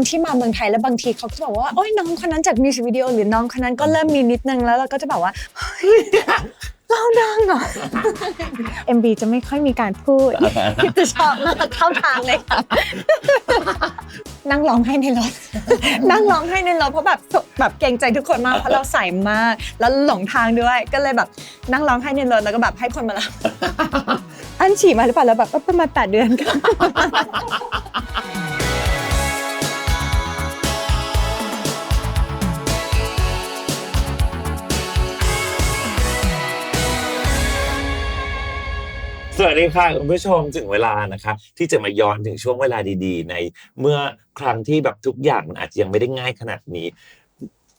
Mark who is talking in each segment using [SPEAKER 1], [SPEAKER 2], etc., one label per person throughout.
[SPEAKER 1] อนที่มาเมืองไทยแล้วบางทีเขาก็จะบอกว่าโอ้ยน้องคนนั้นจากมิวสิกวิดีโอหรือน้องคนนั้นก็เริ่มมีนิดนึงแล้วเราก็จะแบบว่าเฮ้ยเราดังเหรอ MB จะไม่ค่อยมีการพูดจะชอบมากเข้าทางเลยค่ะนั่งร้องให้ในรถ นั่งร้องให้ในรถเพราะแบบแบบเกรงใจทุกคนมากเพราะเราใส่มาก แล้วหลงทางด้วยก็เลยแบบนั่งร้องให้ในรถแล้วก็แบบให้คนมารับอันฉี่มาหรือเปล่าแล้วแบบเอ้ยประมาณแปดเดือนกัน
[SPEAKER 2] สวัสดีค่ะคุณผู้ชมถึงเวลานะครับที่จะมาย้อนถึงช่วงเวลาดีๆ ในเมื่อครั้งที่แบบทุกอย่างมันอาจจะยังไม่ได้ง่ายขนาดนี้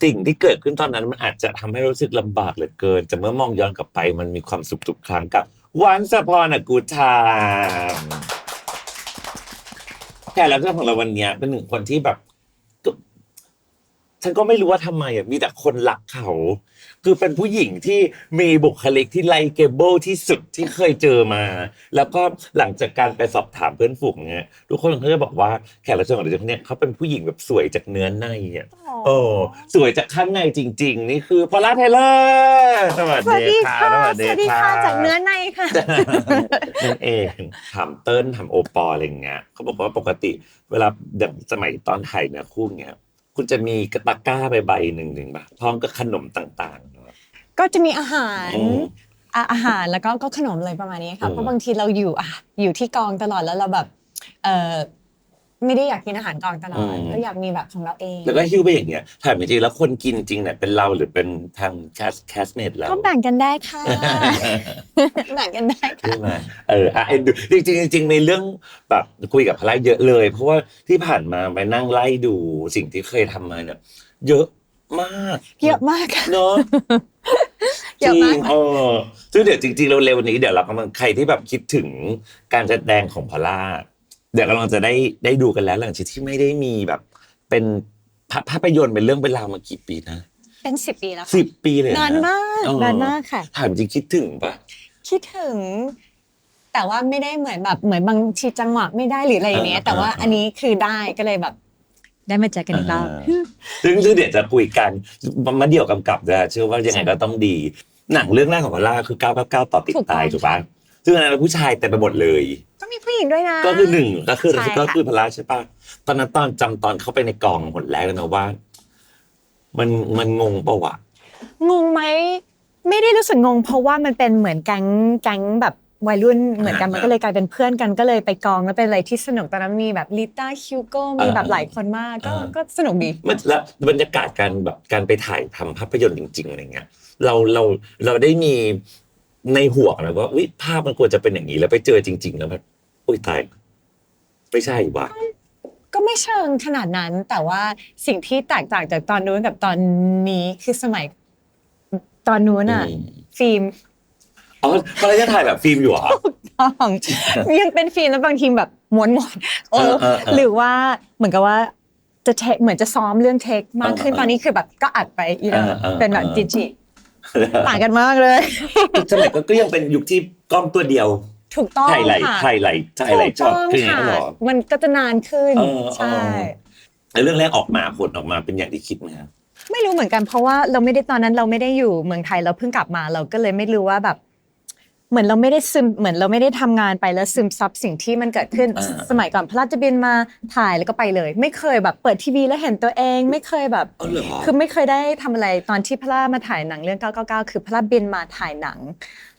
[SPEAKER 2] สิ่งที่เกิดขึ้นตอนนั้นมันอาจจะทำให้รู้สึกลำบากเหลือเกินแต่เมื่อมองย้อนกลับไปมันมีความสุขทุกครั้งกับวันสะพอนกูทามแขกรับเชิญของเราวันเนี้ยเป็นหนึ่งคนที่แบบ ฉันก็ไม่รู้ว่าทำไมอะมีแต่คนรักเขา คือเป็นผู้หญิงที่มีบุคลิกที่ไลเกเบิลที่สุดที่เคยเจอมา แล้วก็หลังจากการไปสอบถามเพื่อนฝูงเนี่ยทุกคนเขาจะบอกว่าแขกรับเชิญของเราเนี่ยเขาเป็นผู้หญิงแบบสวยจากเนื้อในอะโอ้สวยจากข้างในจริง ๆ นี่คือพอลล่าเทเลอร์สวัส
[SPEAKER 1] สวัส
[SPEAKER 2] ดี
[SPEAKER 1] ดี
[SPEAKER 2] ค่ะ
[SPEAKER 1] ค่ะ
[SPEAKER 2] สวัส
[SPEAKER 1] สวัสดีค่ะจากเนื้อในค่ะ
[SPEAKER 2] นั่นเองถามเติ้ลถามโอปอลอะไรอย่างเงี้ยเขาบอกว่าปกติ เวลาอย่างสมัยตอนถ่ายเนื้อคู่เงี้ย คุณจะมีกระตะกร้าใบใบหนึ่งหนึ่งป่ะพร้อมกับขนมต่างๆเนอะ
[SPEAKER 1] ก็จะมีอาหาร
[SPEAKER 2] อืม
[SPEAKER 1] อะอาหารแล้วก็ก็ขนมอะไรประมาณนี้ค่ะ
[SPEAKER 2] อืม
[SPEAKER 1] เพราะบางทีเราอยู่อะอยู่ที่กองตลอดแล้วเราแบบเออ ไม่ได้อยากกินอาหารกองตลอดก็อยากมีแบบของเราเอง
[SPEAKER 2] แล้วก็หิ้วไปอย่างเงี้ยถามจริงๆแล้วคนกินจริงเนี่ยเป็นเราหรือเป็นทางแคสแคสเมดเรา
[SPEAKER 1] ก็แบ่งกันได้ค่ะ แบ่งกันได้ค่ะ
[SPEAKER 2] ใช่ไหมเอออะเอ็นดูจริงๆจริงๆในเรื่องแบบคุยกับพลายเยอะเลย เพราะว่าที่ผ่านมาไปนั่งไล่ดูสิ่งที่เคยทำมาเนี่ยเยอะมาก
[SPEAKER 1] เยอะมากค่ะ
[SPEAKER 2] เนาะ
[SPEAKER 1] เยอะมาก
[SPEAKER 2] จริงเออซึ่งเดี๋ยวจริงๆเร็วๆนี้เดี๋ยวเรากำลังใครที่แบบคิดถึงการแสดงของพอลล่า เดี๋ยวกำลังจะได้ได้ดูกันแล้วหลังจากที่ไม่ได้มีแบบ เป็นภาภาพยนตร์เป็นเรื่องเป็นราวมากี่ปีนะ
[SPEAKER 1] เป็นสิบปีแล้วค่ะ
[SPEAKER 2] สิบปีเลยะ
[SPEAKER 1] นานมาก
[SPEAKER 2] เออ
[SPEAKER 1] นานมากค่ะ
[SPEAKER 2] ถามจริงคิดถึงปะ
[SPEAKER 1] คิดถึง แต่ว่าไม่ได้เหมือนแบบเหมือนบางทีจังหวะไม่ได้หรืออะไรอย่างเงี้ย
[SPEAKER 2] อ่า
[SPEAKER 1] แต่ว่า
[SPEAKER 2] อ่า
[SPEAKER 1] อันนี้คือได้ก็เลยแบบ ได้มาเจอกันอีกรอบ
[SPEAKER 2] อ่า ซึ่งซึ่งเดี๋ยวจะคุยกันมาเดี่ยวกำกับด้วยเชื่อว่ายังไงก็ต้องดี หนังเรื่องแรกของพอลล่าคือ 999 ต่อติด
[SPEAKER 1] ถูกต้อง
[SPEAKER 2] ตายถูกปะ ซึ่งอันนั้นผู้ชายเต็มไปหมดเลย
[SPEAKER 1] ก็มีผู้หญิงด้วยนะ
[SPEAKER 2] ก็คือหนึ่งก็คือ
[SPEAKER 1] ใช่ค่ะ
[SPEAKER 2] ก็คือพอลล่าใช่ปะตอนนั้นตอนจำตอนเข้าไปในกองหมดแล้วนะว่า มันมันงงปะวะ
[SPEAKER 1] งงไหมไม่ได้รู้สึกงง เพราะว่ามันเป็นเหมือนแก๊งแก๊งแบบวัยรุ่นเหมือนกัน
[SPEAKER 2] อ่ามั
[SPEAKER 1] มันก็เลยกลายเป็นเพื่อนกันก็เลยไปกองแล้วเป็นอะไรที่สนุกตอนนั้นมีแบบลิต้าคิวโก้มีแบบ
[SPEAKER 2] อ่า
[SPEAKER 1] หลายคนมากก็
[SPEAKER 2] อ่า
[SPEAKER 1] ก็สนุกดี
[SPEAKER 2] มันแล้วบรรยากาศการแบบการไปถ่ายทำภาพยนตร์จริง ๆอะไรเงี้ยเราเราเราได้มี ในหัวนะว่าวิภาพมันควรจะเป็นอย่างนี้แล้วไปเจอจริง ๆ แล้วแบบอุ้ยตาย ไม่ใช่วะ
[SPEAKER 1] ก็ไม่เชิงขนาดนั้น แต่ว่าสิ่งที่แตกต่างจากตอนนู้นกับตอนนี้คือสมัยตอนนู้นอะ
[SPEAKER 2] อืม
[SPEAKER 1] ฟิล์ม
[SPEAKER 2] อ๋อตอนแรกจะถ่ายแบบฟิล์มอยู่เหรอ
[SPEAKER 1] ต้องยังเป็นฟิล์มแล้วบางทีแบบม้วนหมดเออ
[SPEAKER 2] เออเออเออ
[SPEAKER 1] หรือว่าเหมือนกับว่าจะเทคเหมือนจะซ้อมเรื่องเทคมากขึ้น
[SPEAKER 2] เออเออ
[SPEAKER 1] ตอนนี้คือแบบก็อัดไปอีก
[SPEAKER 2] เออเออ
[SPEAKER 1] เป็นแบบ
[SPEAKER 2] เออ
[SPEAKER 1] ดิจิ ต่างกันมากเลย
[SPEAKER 2] สมัยก็ก็ยังเป็นยุคที่กล้องตัวเดียว
[SPEAKER 1] ถูกต้อง
[SPEAKER 2] ถ่ายไหล
[SPEAKER 1] ค่ะ
[SPEAKER 2] ถ่ายไหลถ่ายไหล
[SPEAKER 1] ถูก
[SPEAKER 2] ช็อต
[SPEAKER 1] ต้อง
[SPEAKER 2] คืออย่าง
[SPEAKER 1] ค่ะ
[SPEAKER 2] นั้นเหรอ
[SPEAKER 1] มันก็จะนานขึ้น
[SPEAKER 2] เออเออ
[SPEAKER 1] ใช่
[SPEAKER 2] แล้วเรื่องแรกออกมาผลออกมาเป็นอย่างที่คิดไหมครับ
[SPEAKER 1] ไม่รู้เหมือนกันเพราะว่าเราไม่ได้ตอนนั้นเราไม่ได้อยู่เมืองไทยเราเพิ่งกลับมาเราก็เลยไม่รู้ว่าแบบ เหมือนเราไม่ได้ซึมเหมือนเราไม่ได้ทำงานไปแล้วซึมซับสิ่งที่มันเกิดขึ้น
[SPEAKER 2] อ่า
[SPEAKER 1] สมัยก่อนพระราชบินมาถ่ายแล้วก็ไปเลย ไม่เคยแบบเปิดทีวีแล้วเห็นตัวเอง ไม่เคยแบบ
[SPEAKER 2] อ๋อเหรอ
[SPEAKER 1] คือไม่เคยได้ทำอะไรตอนที่พระรามาถ่ายหนังเรื่อง 999 คือพระราบินมาถ่ายหนัง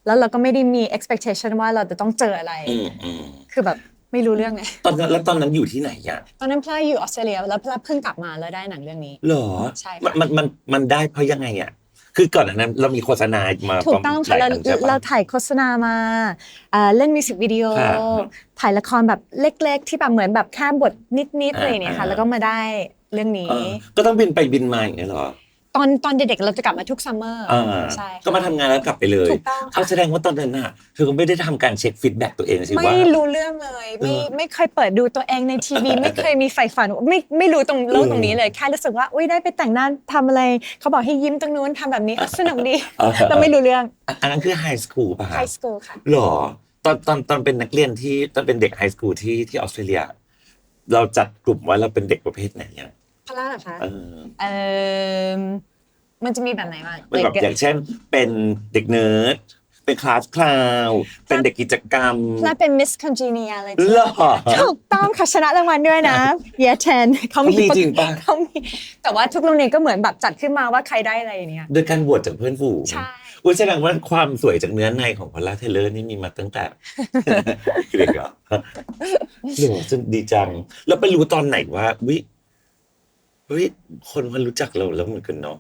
[SPEAKER 1] แล้วเราก็ไม่ได้มี expectation ว่าเราจะต้องเจออะไร
[SPEAKER 2] อืมอืม
[SPEAKER 1] คือแบบไม่รู้เรื่องไง
[SPEAKER 2] ตอนนั้นแล้วตอนนั้นอยู่ที่ไหนอะ
[SPEAKER 1] ตอนนั้นพระราอยู่ออสเตรเลียแล้วพระราเพิ่งกลับมาแล้วได้หนังเรื่องนี้
[SPEAKER 2] เหรอ
[SPEAKER 1] ใช่ค่ะ
[SPEAKER 2] มันมันมันมันได้เพราะยังไงอะ คือก่อนอันนั้นเรามีโฆษณามา
[SPEAKER 1] ถูกต้องค่ะ
[SPEAKER 2] ห
[SPEAKER 1] เรา
[SPEAKER 2] ลายอันใช่ปะ
[SPEAKER 1] เราถ่ายโฆษณามาอ่าเล่นมิวสิกวิดีโอ
[SPEAKER 2] ครับ
[SPEAKER 1] ถ่ายละครแบบเล็ก ๆ ที่แบบเหมือนแบบแค่บทนิดๆ
[SPEAKER 2] อ่า
[SPEAKER 1] อะไรอย่างเนี้ยค่ะ
[SPEAKER 2] อ่า
[SPEAKER 1] แล้วก็มาได้เรื่องนี้
[SPEAKER 2] เออก็ต้องบินไปบินมาอย่างเงี้ยเหรอ
[SPEAKER 1] ตอนตอนเด็กๆเราจะกลับมาทุกซัมเมอร์
[SPEAKER 2] อ่า
[SPEAKER 1] ใช่ค่ะ
[SPEAKER 2] ก็มาทำงานแล้วกลับไปเลย
[SPEAKER 1] ถูกต้องค่ะ
[SPEAKER 2] เอาแสดงว่าตอนนั้นน่ะเธอก็ไม่ได้ทำการเช็คฟีดแบ็กตัวเองสิว่า
[SPEAKER 1] ไม่รู้เรื่องเลยไม่
[SPEAKER 2] เออ
[SPEAKER 1] ไม่เคยเปิดดูตัวเองในทีวีไม่เคยมีใฝ่ฝันไม่ไม่รู้ตรงโลก
[SPEAKER 2] เออ
[SPEAKER 1] ตรงนี้เลยแค่รู้สึกว่าอุ้ยได้ไปแต่งหน้าทำอะไรเขาบอกให้ยิ้มตรงนู้นทำแบบนี้อะสนุกดี
[SPEAKER 2] เออ
[SPEAKER 1] เราไม่รู้เรื่อง
[SPEAKER 2] อะอันนั้นคือไฮสคูลป่ะ
[SPEAKER 1] ไฮ
[SPEAKER 2] ฮะ
[SPEAKER 1] สคูลค่ะ
[SPEAKER 2] หรอตอนตอนตอนเป็นนักเรียนที่ตอนเป็นเด็กไฮสคูลที่ที่ออสเตรเลีย เราจัดกลุ่มว่าเราเป็นเด็กประเภทไหนเนี่ ย
[SPEAKER 1] พละเหรอคะ
[SPEAKER 2] เออ
[SPEAKER 1] เออมันจะมีแบบไหนบ้าง
[SPEAKER 2] เป็นแบบอย่างเช่น เป็นเด็กเนิร์ดเป็นคลาสคลาวเป็นเด็กกิจกรรม
[SPEAKER 1] พละเป็น Miss Congeniality
[SPEAKER 2] เหรอ
[SPEAKER 1] ถูกต้องค่ะชนะรางวัลด้วยนะ Year 10เขา
[SPEAKER 2] มีจริงปะ
[SPEAKER 1] เขามีแต่ว่าทุกโรงเรียนก็เหมือนแบบจัดขึ้นมาว่าใครได้อะไรอย่างเนี้ย
[SPEAKER 2] โดยการบวชจากเพื่อนฝูง
[SPEAKER 1] ใช่
[SPEAKER 2] อุ้ยแสดงว่าความสวยจากเนื้อในของพอลล่าเทเลอร์นี่มีมาตั้งแต่เด็กเหรอเดี๋ยวจนดีจัง แล้วไปรู้ตอนไหนว่าวิเฮ้ยคนมันรู้จักเราแล้วเหมือนกันเนาะ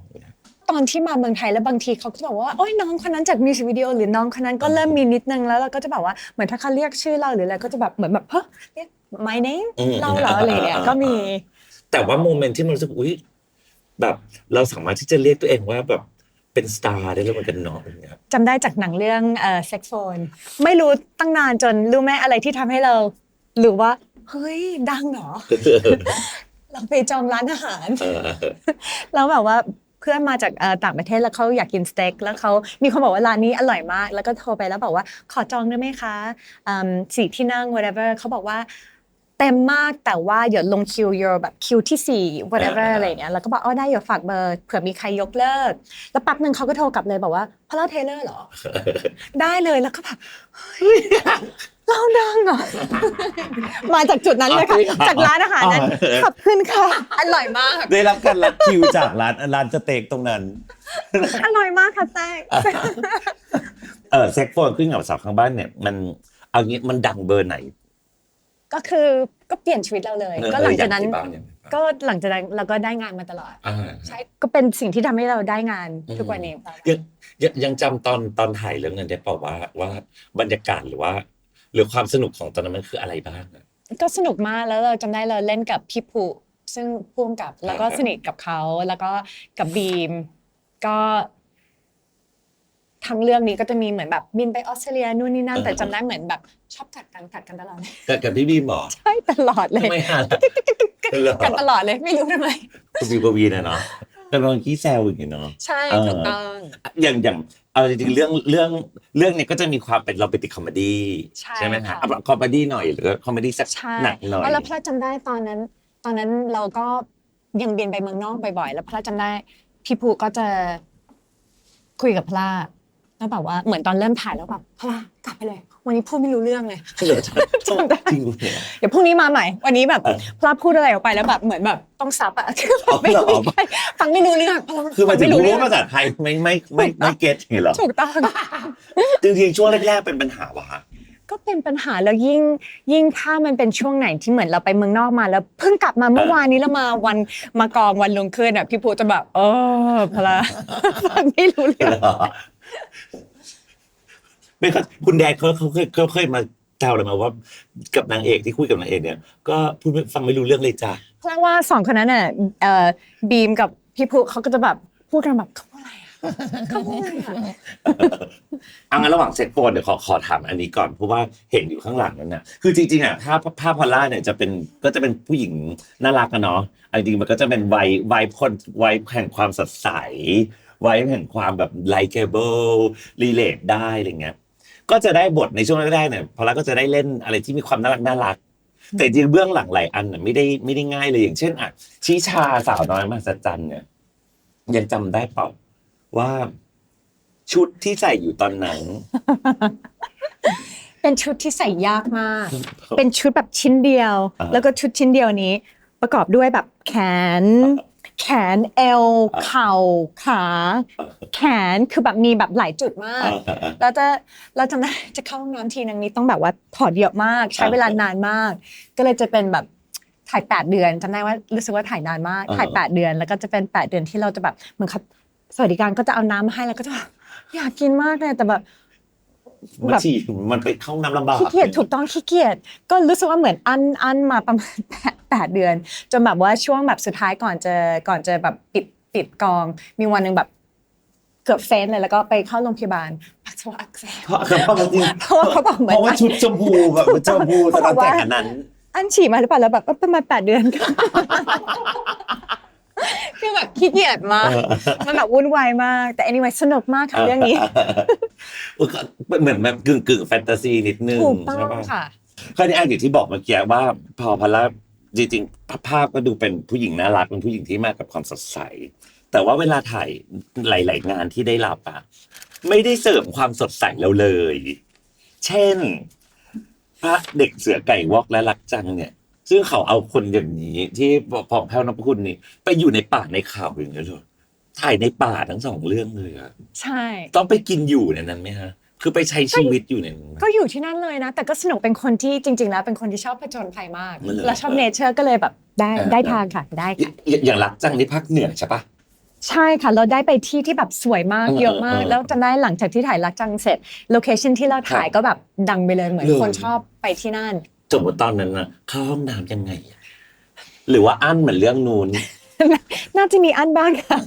[SPEAKER 1] ตอนที่มาเมืองไทยแล้วบางทีเขาก็จะบอกว่าโอ้ยน้องคนนั้นจากมิวสิกวิดีโอหรือน้องคนนั้นก็เริ่มมีนิดนึงแล้วเราก็จะแบบว่าเหมือนถ้าเขาเรียกชื่อเราหรืออะไรก็จะแบบเหมือนแบบเฮ้ยเรียก my name
[SPEAKER 2] อืม
[SPEAKER 1] เราเหรออะไรเนี่ยก็มี
[SPEAKER 2] แต่ว่าโมเมนต์ที่มันรู้สึกอุ้ยแบบเราสามารถที่จะเรียกตัวเองว่าแบบเป็นสตาร์ได้แล้วเหมือนกันเนาะอย่างเงี้ย
[SPEAKER 1] จำได้จากหนังเรื่องเอ่อ sex phone ไม่รู้ตั้งนานจนรู้ไหมอะไรที่ทำให้เรา หรือว่าเฮ้ยดังเหรอ เราไปจองร้านอาหาร
[SPEAKER 2] เออ
[SPEAKER 1] แล้วแบบว่าเพื่อนมาจากเอ่อต่างประเทศแล้วเขาอยากกินสเต็กแล้วเขามีคนบอกว่าร้านนี้อร่อยมาก แล้วก็โทรไปแล้วบอกว่าขอจองได้ไหมคะอืมสี่ที่นั่ง whatever เขาบอกว่าเต็มมากแต่ว่าเดี๋ยวลงคิว your แบบคิวที่สี่ whatever อะไรอย่างเงี้ยแล้วก็บอกอ๋อได้เดี๋ยวฝากเบอร์เผื่อมีใครยกเลิก แล้วแป๊บหนึ่งเขาก็โทรกลับเลยบอกว่าพอลล่าเทเลอร์เหรอ ได้เลยแล้วก็แบบ เฮ้ยเราดังเหรอ มาจากจุดนั้นเลยค่ะ จากร้านอาหารนั้นขอบคุณค่ะ อร่อยมาก
[SPEAKER 3] ได้รับการรับคิวจากร้านร้านสเต็กตรงนั้น
[SPEAKER 1] อร่อยมากค่ะแต้ง
[SPEAKER 2] เออเซ็กโฟนขึ้นกับสาวข้างบ้านเนี่ย มันเอางี้มันดังเบอร์ไหน
[SPEAKER 1] ก็คือก็เปลี่ยนชีวิตเราเลย
[SPEAKER 2] เออ
[SPEAKER 1] ก็หลังจากนั้น
[SPEAKER 2] อยากที่บ้านอย่างไรบ้าง
[SPEAKER 1] ก็หลังจากนั้นเราก็ได้งานมาตลอด
[SPEAKER 2] อ่า
[SPEAKER 1] ใช่ก็เป็นสิ่งที่ทำให้เราได้งานทุกวันนี้
[SPEAKER 2] ยังยังยังจำตอนตอนถ่ายเรื่องนั้นได้เปล่าว่าว่าบรรยากาศหรือว่า หรือความสนุกของตอนนั้นมันคืออะไรบ้างอะ
[SPEAKER 1] ก็สนุกมากแล้วเราจำได้เราเล่นกับพี่ภูซึ่งพ่วงกับแล้วก็
[SPEAKER 2] อ่า
[SPEAKER 1] สนิทกับเขาแล้วก็กับบีมก็ทั้งเรื่องนี้ก็จะมีเหมือนแบบบินไปออสเตรเลียนู่นนี่นั่นแต่จำได้เหมือนแบบชอบกัดกันกัดกันตลอดเลย
[SPEAKER 2] กับกับพี่บีมเหรอ
[SPEAKER 1] ใช่ตลอดเลย
[SPEAKER 2] ทำไมฮะเหรอ
[SPEAKER 1] กันตลอดเลยไม่รู้ทำไม
[SPEAKER 2] คุณบีกวีนะเนาะ เป็นบางกี้แซวอย่างเงี้ยเนาะ
[SPEAKER 1] ใช่
[SPEAKER 2] เออ
[SPEAKER 1] ถูกต้อง
[SPEAKER 2] อย่างอย่างเอาจริงๆเรื่องเรื่องเรื่องเนี้ยก็จะมีความเป็นเราเป็นติคอมเมดี้
[SPEAKER 1] ใช่
[SPEAKER 2] ไหมฮะ
[SPEAKER 1] ค่ะ
[SPEAKER 2] เอาคอมเมดี้หน่อยหรือคอมเมดี้สัก
[SPEAKER 1] ใช่
[SPEAKER 2] หนักหน่อย
[SPEAKER 1] แล้วพระจำได้ตอนนั้น ตอนนั้นเราก็ยังบินไปเมืองนอกบ่อยๆ แล้วพระจำได้พี่ภูก็จะคุยกับพระแล้วแบบว่าเหมือนตอนเริ่มถ่ายแล้วแบบพระกลับไปเลย วันนี้พูดไม่รู้เรื่องเลย
[SPEAKER 2] เหรอ
[SPEAKER 1] จำได้
[SPEAKER 2] จริงเหรอ
[SPEAKER 1] เดี๋ยวพรุ่งนี้มาใหม่ วันนี้แบบ
[SPEAKER 2] เออ
[SPEAKER 1] พระพูดอะไรออกไปแล้วแบบเหมือนแบบต้องซับอะคือแบบไม่
[SPEAKER 2] อ๋อเหรอ
[SPEAKER 1] ไม่ใช่ฟังไม่รู้เรื่อง
[SPEAKER 2] คือหมายถึง
[SPEAKER 1] ไม่
[SPEAKER 2] รู้
[SPEAKER 1] รู้เรื่อง
[SPEAKER 2] ภาษาไทยไม่ไม่ไม่ไม่เก็ตอย่างเงี้ยเหรอ
[SPEAKER 1] ถูกต้อง
[SPEAKER 2] จริงๆช่วงแรกๆเป็นปัญหาวะ
[SPEAKER 1] ก็เป็นปัญหาแล้วยิ่งยิ่งถ้ามันเป็นช่วงไหนที่เหมือนเราไปเมืองนอกมาแล้วเพิ่งกลับมาเมื่อวานนี้แล้วมาวันมากองวันลงคืนอะพี่ภูจะแบบเออพละฟังไม่รู้เรื่อง
[SPEAKER 2] เหรอ ไม่ครับคุณแดกเขาเขาเคยเขาเคยมาแซวเลยมาว่ากับนางเอกที่คุยกับนางเอกเนี่ย ก็พูดไม่ฟังไม่รู้เรื่องเลยจ้ะ
[SPEAKER 1] เพราะว่าสองคนนั้นน่ะเอ่อบีมกับพี่ภูเขาก็จะแบบพูดกันแบบเขาพูดอะไรอะเขาพูดอะไรอะ
[SPEAKER 2] เอางั้นระหว่างเซ็ตโฟนเดี๋ยวขอขอถามอันนี้ก่อนเพราะว่าเห็นอยู่ข้างหลังนั่นนะคือจริงๆอะถ้าภาพพอลล่าเนี่ยจะเป็นก็จะเป็นผู้หญิงน่ารักอะเนาะอันจริงๆมันก็จะเป็นวัยวัยคนวัยแห่งความสดใสวัยแห่งความแบบ likable relate ได้อะไรเงี้ย ก็จะได้บทในช่วงแรกๆเนี่ยพอลล่าก็จะได้เล่นอะไรที่มีความน่ารักน่ารัก แต่จริงๆเบื้องหลังหลายอันน่ะไม่ได้ไม่ได้ง่ายเลยอย่างเช่นอะชิชาสาวน้อยมหัศจรรย์เนี่ยยังจำได้เปล่าว่าชุดที่ใส่อยู่ตอนนั้น
[SPEAKER 1] เป็นชุดที่ใส่ยากมาก เป็นชุดแบบชิ้นเดียว
[SPEAKER 2] อ่า
[SPEAKER 1] แล้วก็ชุดชิ้นเดียวนี้ ประกอบด้วยแบบแขน แขนเอว
[SPEAKER 2] อ่า
[SPEAKER 1] เข่าขา แขนคือแบบมีแบบหลายจุดมาก
[SPEAKER 2] อ่า
[SPEAKER 1] เราจะเราจำได้จะเข้าห้องน้ำทีนึงนี้ต้องแบบว่าถอดเยอะมาก ใช้เวลานานมาก ก็เลยจะเป็นแบบถ่ายแปดเดือนจำได้ว่ารู้สึกว่าถ่ายนานมาก ถ่ายแปดเดือน แล้วก็จะเป็นแปดเดือนที่เราจะแบบเหมือนเขาสวัสดิการก็จะเอาน้ำมาให้แล้วก็จะแบบอยากกินมากเลยแต่แบบ
[SPEAKER 2] มัน
[SPEAKER 1] แบบ
[SPEAKER 2] ฉี่มันไปเข้าน้ำลำบาก
[SPEAKER 1] ขี้เกียจถูกต้องขี้เกียจก็รู้สึกว่าเหมือนอันอันมาประมาณแปดแปดเดือน จนแบบว่าช่วงแบบสุดท้ายก่อนจะก่อนจะแบบปิดปิดกอง มีวันหนึ่งแบบเกือบเฟนเลยแล้วก็ไปเข้าโรงพยาบาลปัสสาวะอักเสบ
[SPEAKER 2] เพราะเพราะมันจริง
[SPEAKER 1] เพราะว่าเขาบอกเหมือน
[SPEAKER 2] เพราะว่าชุดชมพูแบบชมพูตอนนั้นแต่งอันนั้น
[SPEAKER 1] อันฉี่มาหรือเปล่าแล้วแบบประมาณแปดเดือนค่ะ คือแบบขี้เกียจมาก มันแบบวุ่นวายมาก แต่ anyway สนุกมากค่ะเรื่องนี้
[SPEAKER 2] เหมือนแบบกึ่งกึ่งๆแฟนตาซีนิดนึง
[SPEAKER 1] ถูกต้อง
[SPEAKER 2] ใช่ปะ
[SPEAKER 1] ค่ะ
[SPEAKER 2] คราวนี้อะอย่างที่บอกเมื่อกี้ว่าพอพอลล่าจริงๆภาพก็ดูเป็นผู้หญิงน่ารักเป็นผู้หญิงที่มากับความสดใส แต่ว่าเวลาถ่ายหลาย ๆ งานที่ได้รับอะไม่ได้เสริมความสดใสเราเลย เช่น พระเด็กเสือไก่วอกและรักจังเนี่ย ซึ่งเขาเอาคนอย่างนี้ ที่พองแพ้วนพคุณนี่ไปอยู่ในป่าในข่าวอย่างเงี้ยเลยถ่ายในป่าทั้งสองเรื่องเลยอะ
[SPEAKER 1] ใช่
[SPEAKER 2] ต้องไปกินอยู่ในนั้นไหมฮะ คือไปใช้ชีวิตอยู่ในนั้นไหม
[SPEAKER 1] ก็อยู่ที่นั่นเลยนะ แต่ก็สนุกเป็นคนที่จริง ๆ แล้วเป็นคนที่ชอบผจญภัยมาก
[SPEAKER 2] มันเหรอ
[SPEAKER 1] แล้วชอบเนเจอร์ก็เลยแบบได้
[SPEAKER 2] เออ
[SPEAKER 1] ได้ทางค่ะได้
[SPEAKER 2] อย่า
[SPEAKER 1] ค่ะ
[SPEAKER 2] อย่าอย่างรักจังนี่ภาคเหนือใช่ปะ
[SPEAKER 1] ใช่ค่ะ เราได้ไปที่ที่แบบสวยมาก
[SPEAKER 2] เออ
[SPEAKER 1] เยอะมาก
[SPEAKER 2] เออ
[SPEAKER 1] แล้วจำได้หลังจากที่ถ่ายรักจังเสร็จโลเคชันที่เราถ่าย
[SPEAKER 2] ครับ
[SPEAKER 1] ก็แบบดังไปเลยเหมือน
[SPEAKER 2] เลย
[SPEAKER 1] คนชอบไปที่นั่น
[SPEAKER 2] สมมติตอนนั้นนะเข้าห้องน้ำยังไงอะหรือว่าอั้นเหมือนเรื่องนูน
[SPEAKER 1] น่าจะมีอันบ้างค่ะ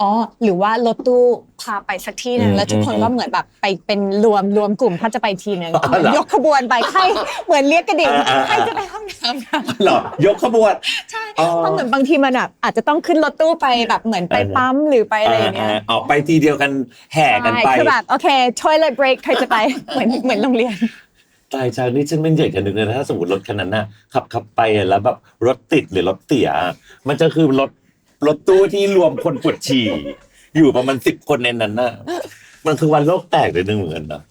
[SPEAKER 1] อ๋อ หรือว่ารถตู้พาไปสักที่หนึ่ง
[SPEAKER 2] อืม
[SPEAKER 1] แล้วทุกคน
[SPEAKER 2] อืม
[SPEAKER 1] ก็เหมือนแบบไปเป็นรวมรวมกลุ่มถ้าจะไปทีหนึ่ง
[SPEAKER 2] อ๋อเหรอ ย
[SPEAKER 1] กขบวนไปใครเหมือนเรียกกระดิ่ง
[SPEAKER 2] อ่าอ่า
[SPEAKER 1] ใครจะไปห้องน้ำนะ
[SPEAKER 2] หรอยกขบวน
[SPEAKER 1] ใช่
[SPEAKER 2] อ๋อ
[SPEAKER 1] เพราะเหมือนบางทีมันแบบอาจจะต้องขึ้นรถตู้ไปแบบเหมือนไป
[SPEAKER 2] เออ
[SPEAKER 1] ปั๊มหรือไปอะไรอย่างเงี้ยา
[SPEAKER 2] ๆออกไปทีเดียวกันแห่กันไป
[SPEAKER 1] ใช่คือแบบโอเค toilet break ใครจะไป เหมือนเหมือนโรงเรียน
[SPEAKER 2] ตายจากนี่ฉันไม่อยากจะนึกเลยนะถ้าสมมติรถคันนั้นน่ะขับขับไปอะแล้วแบบรถติดหรือรถเตี๋ยมันจะคือรถรถตู้ที่รวมคนปวดฉี่ อยู่ประมาณสิบคนในนั้นน่ะมันคือวันโลกแตกเลยนึงเหมือนกันนะ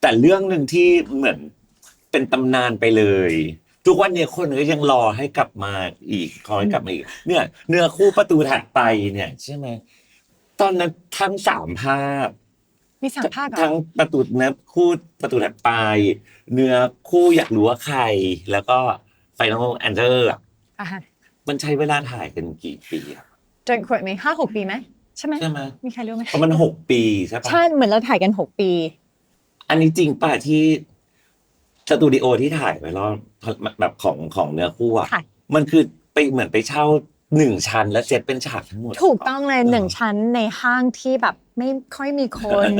[SPEAKER 2] แต่เรื่องหนึ่งที่เหมือนเป็นตำนานไปเลย ทุกวันนี้คนก็ยังรอให้กลับมาอีกขอให้กลับมาอีก เนี่ย เนื้อคู่ประตูถัดไปเนี่ย ใช่ไหมตอนนั้นทั้งสามภาพ
[SPEAKER 1] มีสามภาคเหรอ
[SPEAKER 2] ทั้งประตูเนื้อคู่ประตูถัดไป เนื้อคู่อยากรู้ว่าใคร แล้วก็ไฟนอลแอนเจอร์
[SPEAKER 1] อะฮะ
[SPEAKER 2] มันใช้เวลาถ่ายกันกี่ปีอะ
[SPEAKER 1] จนขวดไหมห้าหกปีไหมใช่ไหม
[SPEAKER 2] ใช่ไหม
[SPEAKER 1] มีใครรู้ไหม
[SPEAKER 2] เพราะมันหกปีใช่ปะ
[SPEAKER 1] ใช่เหมือนเราถ่ายกันหกปี
[SPEAKER 2] อันนี้จริงป่ะที่สตูดิโอที่ถ่ายไว้แล้วแบบของของเนื้อคู่อะ
[SPEAKER 1] ค่ะ
[SPEAKER 2] มันคือไปเหมือนไปเช่าหนึ่งชั้น แล้วเซตเป็นฉากทั้งหมด
[SPEAKER 1] ถูกต้องเลย
[SPEAKER 2] เออ
[SPEAKER 1] หนึ่งชั้นในห้างที่แบบไม่ค่อยมีคน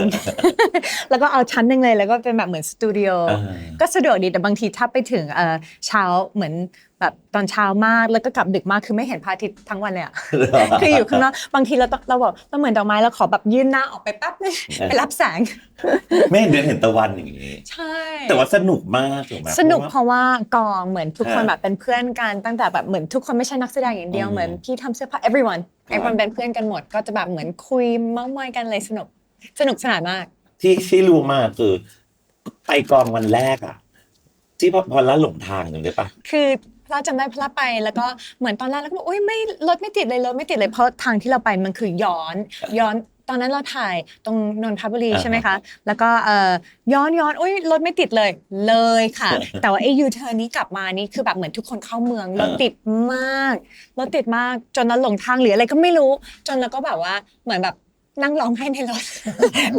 [SPEAKER 1] แล้วก็เอาชั้นหนึ่งเลยแล้วก็เป็นแบบเหมือนสตูดิโอ
[SPEAKER 2] เออ
[SPEAKER 1] ก็สะดวกดีแต่บางทีถ้าไปถึงเอ่อเช้าเหมือนแบบตอนเช้ามากแล้วก็กลับดึกมากคือไม่เห็นพระอาทิตย์ทั้งวันเลยอะคืออยู่ข้างนอกบางทีเราต้องเราบอกเราเหมือนดอกไม้เราขอแบบยื่นหน้าออกไปแป๊บนึง
[SPEAKER 2] เออ
[SPEAKER 1] ไปรับแสง
[SPEAKER 2] ไม่เห็นเดือนเห็นตะวันอย่างนี้
[SPEAKER 1] ใช่
[SPEAKER 2] แต่ว่าสนุกมากถูกไหม
[SPEAKER 1] สนุก
[SPEAKER 2] เพ
[SPEAKER 1] เพ
[SPEAKER 2] ราะว่า
[SPEAKER 1] ราะว่ากองเหมือนทุกคน
[SPEAKER 2] เออ
[SPEAKER 1] แบบเป็นเพื่อนกันตั้งแต่แบบเหมือนทุกคนไม่ใช่นักแสดงอย่างเดียว
[SPEAKER 2] อืม
[SPEAKER 1] เหมือนพี่ทำเสื้อผ้า everyone
[SPEAKER 2] ครับ
[SPEAKER 1] everyone เป็นเพื่อนกันหมด ก็จะแบบเหมือนคุยเมาท์มอยกันเลยสนุกสนุกสนานมาก
[SPEAKER 2] ที่ที่รู้มากคือไปกองวันแรกอะที่พอพอละหลงทางอยู่ได้ปะ
[SPEAKER 1] คือพระจำได้พระไปแล้วก็เหมือนตอนแรกแล้วก็บอกอุ้ยไม่รถไม่ติดเลยรถไม่ติดเลยเพราะทางที่เราไปมันคือย้อน ย้อน ตอนนั้นเราถ่ายตรงนนทบุรี
[SPEAKER 2] อ่า
[SPEAKER 1] ใช่ไหมคะ แล้วก็เอ่อย้อนย้อนอุ้ยรถไม่ติดเลยเลยค่ะ แต่ว่าไอ้ยูเทิร์นนี้กลับมานี่คือแบบเหมือนทุกคนเข้าเมืองรถติดมากรถติดมากจนเราหลงทางหรืออะไรก็ไม่รู้ จนเราก็แบบว่าเหมือนแบบ นั่งร้องไห้ในรถ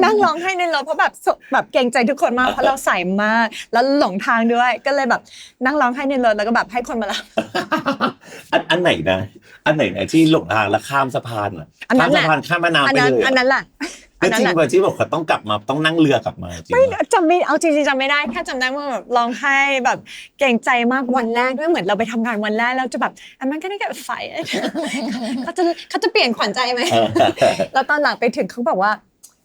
[SPEAKER 1] นั่งร้องไห้ในรถเพราะแบบสแบบเกรงใจทุกคนมากเพราะเราใส่มาก แล้วหลงทางด้วย ก็เลยแบบนั่งร้องไห้ในรถแล้วก็แบบให้คนมารับ
[SPEAKER 2] อันอันไหนนะ อันไหนนะที่หลงทางแล้วข้ามสะพานอะ
[SPEAKER 1] อันนั้
[SPEAKER 2] ข้าม
[SPEAKER 1] นแห
[SPEAKER 2] สะ
[SPEAKER 1] ละ
[SPEAKER 2] พานข้ามแม่น้ำ
[SPEAKER 1] อัน
[SPEAKER 2] ไป
[SPEAKER 1] นั้น
[SPEAKER 2] เลย
[SPEAKER 1] อันนั้นแหละ อั
[SPEAKER 2] แล้
[SPEAKER 1] น
[SPEAKER 2] ว
[SPEAKER 1] นั้น
[SPEAKER 2] จริง
[SPEAKER 1] แหละ
[SPEAKER 2] ป่ะที่บอกเขาต้องกลับมาต้องนั่งเรือกลับมาจริง
[SPEAKER 1] ไม่
[SPEAKER 2] ปะ
[SPEAKER 1] จำไม่เอาจริงๆจำไม่ได้แค่จำได้ว่าแบบร้องไห้แบบเกรงใจมากวันแรกด้วยเหมือนเราไปทำงานวันแรกแล้วจะแบบอันนั้นก็ได้กับไฟเขาจะเขาจะเปลี่ยนขวัญใจไหม
[SPEAKER 2] เออ
[SPEAKER 1] แล้วตอนหลังไปถึงเขาบอกว่า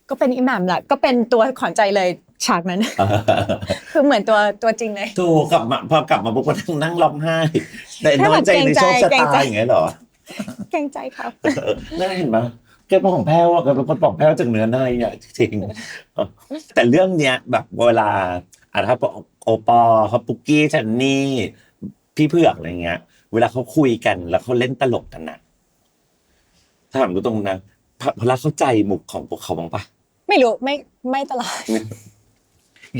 [SPEAKER 1] ก็เป็นอิหมัมแหละก็เป็นตัวขวัญใจเลยฉากนั้น คือเหมือนตัวตัวจริงเลย
[SPEAKER 2] ถูกกลับมาพอกลับมาปุ๊บก็นั่งนั่งร้องไไห้แต่
[SPEAKER 1] แค่
[SPEAKER 2] น้
[SPEAKER 1] แบ
[SPEAKER 2] อย
[SPEAKER 1] บ
[SPEAKER 2] ใจในโชคชะ
[SPEAKER 1] เกรง
[SPEAKER 2] ตา
[SPEAKER 1] ใจ
[SPEAKER 2] อย่างเงี้ยเหรอ
[SPEAKER 1] เกรงใจครับ
[SPEAKER 2] เออน่าเห็นปะ แกเป็นของแพ้วอะแกเป็นคนปอกแพ้วจากเนื้อในอะจริงๆเออแต่เรื่องเนี้ยแบบเวลาอะถ้าโอปอล์เขาปุกกี้ชันนี่พี่เผือกอะไรเงี้ย เวลาเขาคุยกันแล้วเขาเล่นตลกกันนะถ้าถามดูตรงนะพพลาเข้าใจมุกของพวกเขาบ้างปะ
[SPEAKER 1] ไม่รู้ไม่ไม่ตลอด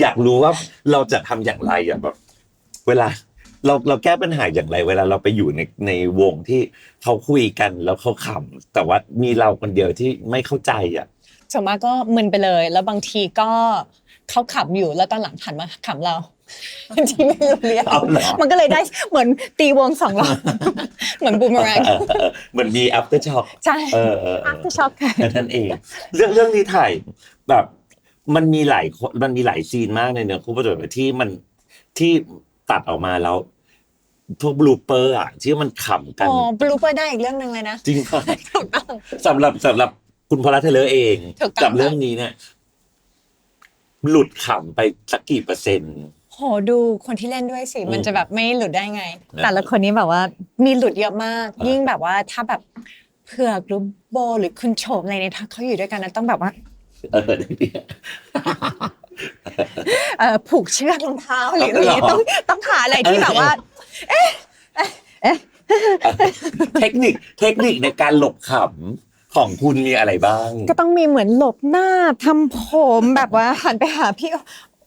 [SPEAKER 2] อยากรู้ว่าเราจะทำอย่างไรอะแบบ เวลา เราเราแก้ปัญหาอย่างไรเวลาเราไปอยู่ในในวงที่เขาคุยกันแล้วเขาขำแต่ว่ามีเราคนเดียวที่ไม่เข้าใจอะ
[SPEAKER 1] ส่วนมากก็มึนไปเลย แล้วบางทีก็เขาขับอยู่แล้วตอนหลังหันมาขำเราที่ไม่รู้เรื่อง
[SPEAKER 2] เอาเหรอ
[SPEAKER 1] มันก็เลยได้เหมือนตีวงสองรอบเหมือนบูมเมอแรง
[SPEAKER 2] เออเออเหมือนมี after shock
[SPEAKER 1] ใช่
[SPEAKER 2] เออเออเออ
[SPEAKER 1] after shock ค่ะ
[SPEAKER 2] แค่นั้นเอง เรื่องเรื่องนี้ถ่ายแบบมันมีหลายคนมันมีหลายซีนมากในเนื้อคู่ประโยชน์ที่มันที่ ตัดออกมาแล้ว พวกบลูเปอร์อะที่มันขำกัน
[SPEAKER 1] อ๋อบลูเปอร์ได้อีกเรื่องหนึ่งเลยนะ
[SPEAKER 2] จริงป่ะ
[SPEAKER 1] ถูกต้อง
[SPEAKER 2] สำหรับสำหรับคุณพลาเทเลอร์เอง
[SPEAKER 1] ถูกต้อง
[SPEAKER 2] กับเรื่องนี้เนี่ยหลุดขำไปสักกี่เปอร์เซ็นต์
[SPEAKER 1] โหโหดูคนที่เล่นด้วยสิ
[SPEAKER 2] อืม
[SPEAKER 1] มันจะแบบไม่หลุดได้ไง
[SPEAKER 2] นะ
[SPEAKER 1] แต่ละคนนี้แบบว่ามีหลุดเยอะมาก
[SPEAKER 2] อ่ายิ่
[SPEAKER 1] ยิ่งแบบว่าถ้าแบบเผือกหรือโบหรือคุณโฉมอะไรเนี่ยถ้าเขาอยู่ด้วยกันนะต้องแบบว่า
[SPEAKER 2] เออเนี่ย
[SPEAKER 1] เอ่อผูกเชือกรองเท้าหรืออะไรอย่างเงี้ย
[SPEAKER 2] เหรอ
[SPEAKER 1] ต้องต้องหาอะไรที่แบบว่า
[SPEAKER 2] เทคนิคเทคนิคในการหลบขำของคุณมีอะไรบ้าง
[SPEAKER 1] ก็ต้องมีเหมือนหลบหน้าทำผมแบบว่าหันไปหาพี่